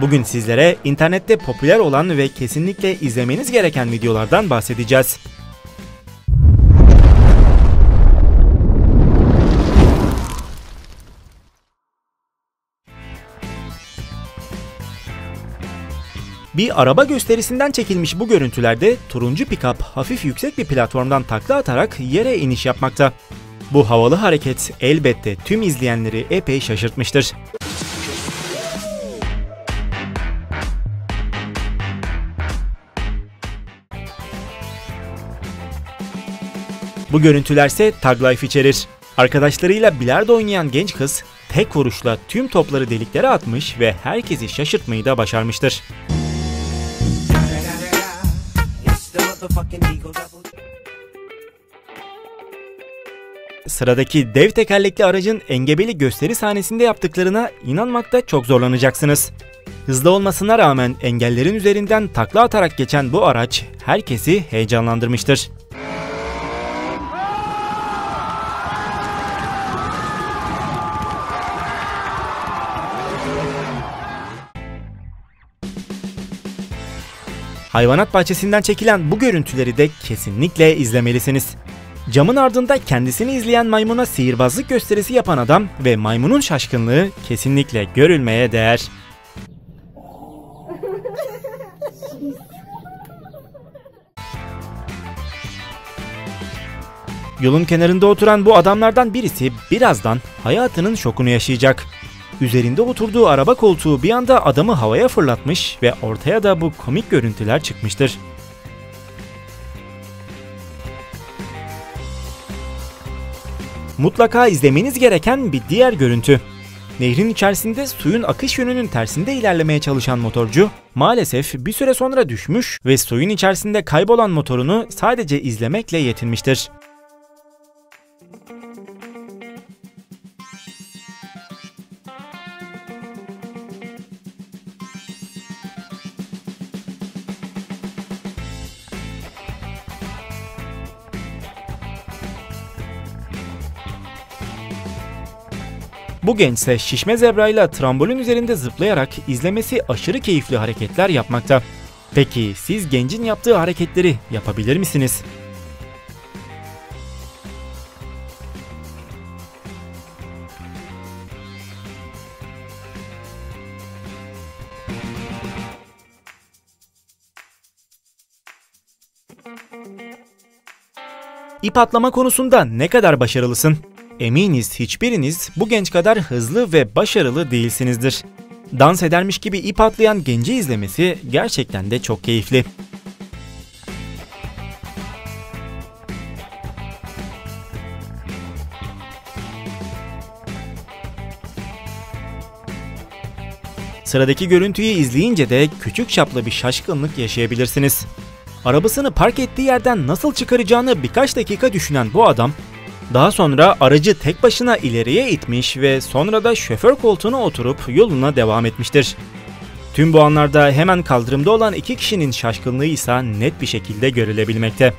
Bugün sizlere internette popüler olan ve kesinlikle izlemeniz gereken videolardan bahsedeceğiz. Bir araba gösterisinden çekilmiş bu görüntülerde turuncu pikap hafif yüksek bir platformdan takla atarak yere iniş yapmakta. Bu havalı hareket elbette tüm izleyenleri epey şaşırtmıştır. Bu görüntülerse Tag Life içerir. Arkadaşlarıyla bilardo oynayan genç kız tek vuruşla tüm topları deliklere atmış ve herkesi şaşırtmayı da başarmıştır. Sıradaki dev tekerlekli aracın engebeli gösteri sahnesinde yaptıklarına inanmakta çok zorlanacaksınız. Hızlı olmasına rağmen engellerin üzerinden takla atarak geçen bu araç herkesi heyecanlandırmıştır. Hayvanat bahçesinden çekilen bu görüntüleri de kesinlikle izlemelisiniz. Camın ardında kendisini izleyen maymuna sihirbazlık gösterisi yapan adam ve maymunun şaşkınlığı kesinlikle görülmeye değer. Yolun kenarında oturan bu adamlardan birisi birazdan hayatının şokunu yaşayacak. Üzerinde oturduğu araba koltuğu bir anda adamı havaya fırlatmış ve ortaya da bu komik görüntüler çıkmıştır. Mutlaka izlemeniz gereken bir diğer görüntü. Nehrin içerisinde suyun akış yönünün tersinde ilerlemeye çalışan motorcu maalesef bir süre sonra düşmüş ve suyun içerisinde kaybolan motorunu sadece izlemekle yetinmiştir. Bu gençse şişme zebrayla trambolin üzerinde zıplayarak izlemesi aşırı keyifli hareketler yapmakta. Peki siz gencin yaptığı hareketleri yapabilir misiniz? İp atlama konusunda ne kadar başarılısın? Eminiz hiçbiriniz bu genç kadar hızlı ve başarılı değilsinizdir. Dans edermiş gibi ip atlayan genci izlemesi gerçekten de çok keyifli. Sıradaki görüntüyü izleyince de küçük çaplı bir şaşkınlık yaşayabilirsiniz. Arabasını park ettiği yerden nasıl çıkaracağını birkaç dakika düşünen bu adam daha sonra aracı tek başına ileriye itmiş ve sonra da şoför koltuğuna oturup yoluna devam etmiştir. Tüm bu anlarda hemen kaldırımda olan iki kişinin şaşkınlığı ise net bir şekilde görülebilmekte.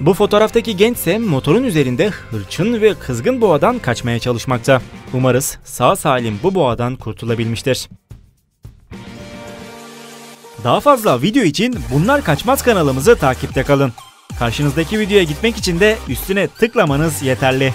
Bu fotoğraftaki gençse motorun üzerinde hırçın ve kızgın boğadan kaçmaya çalışmakta. Umarız sağ salim bu boğadan kurtulabilmiştir. Daha fazla video için Bunlar Kaçmaz kanalımızı takipte kalın. Karşınızdaki videoya gitmek için de üstüne tıklamanız yeterli.